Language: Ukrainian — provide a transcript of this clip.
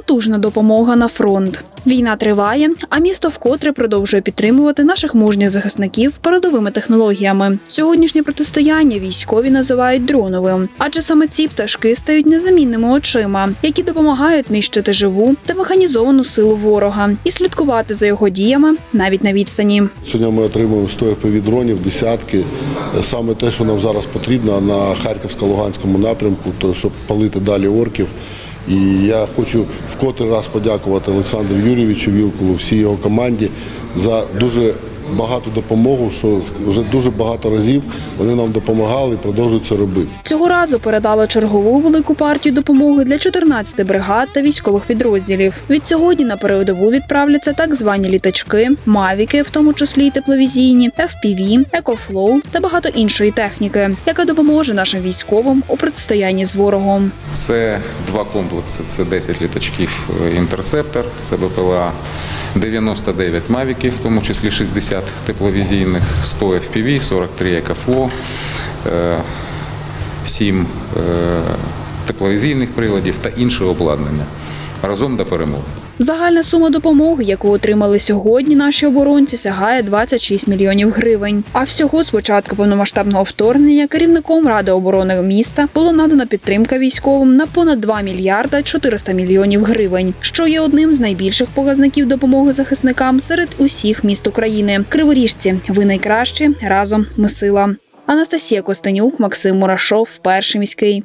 Потужна допомога на фронт. Війна триває, а місто вкотре продовжує підтримувати наших мужніх захисників передовими технологіями. Сьогоднішнє протистояння військові називають дроновим, адже саме ці пташки стають незамінними очима, які допомагають нищити живу та механізовану силу ворога і слідкувати за його діями навіть на відстані. Сьогодні ми отримуємо 100 FPV-дронів, десятки. Саме те, що нам зараз потрібно на Харківсько-Луганському напрямку, то щоб палити далі орків. І я хочу вкотре раз подякувати Олександру Юрійовичу Вілкулу, всій його команді за дуже багату допомогу, що вже дуже багато разів вони нам допомагали і продовжують це робити. Цього разу передали чергову велику партію допомоги для 14 бригад та військових підрозділів. Від сьогодні на передову відправляться так звані літачки, мавіки, в тому числі й тепловізійні, FPV, екофлоу та багато іншої техніки, яка допоможе нашим військовим у протистоянні з ворогом. Це два комплекси. Це 10 літачків е, інтерцептор, це БПЛА 99 мавіків, в тому числі 60 тепловізійних, 100 FPV, 43 ЕКФО, 7 тепловізійних приладів та інше обладнання. Разом до перемоги. Загальна сума допомоги, яку отримали сьогодні наші оборонці, сягає 26 мільйонів гривень. А всього з початку повномасштабного вторгнення керівником ради оборони міста було надана підтримка військовим на понад 2 мільярда 400 мільйонів гривень, що є одним з найбільших показників допомоги захисникам серед усіх міст України. Криворіжці, ви найкращі разом ми сила. Анастасія Костенюк, Максим Мурашов, перший міський.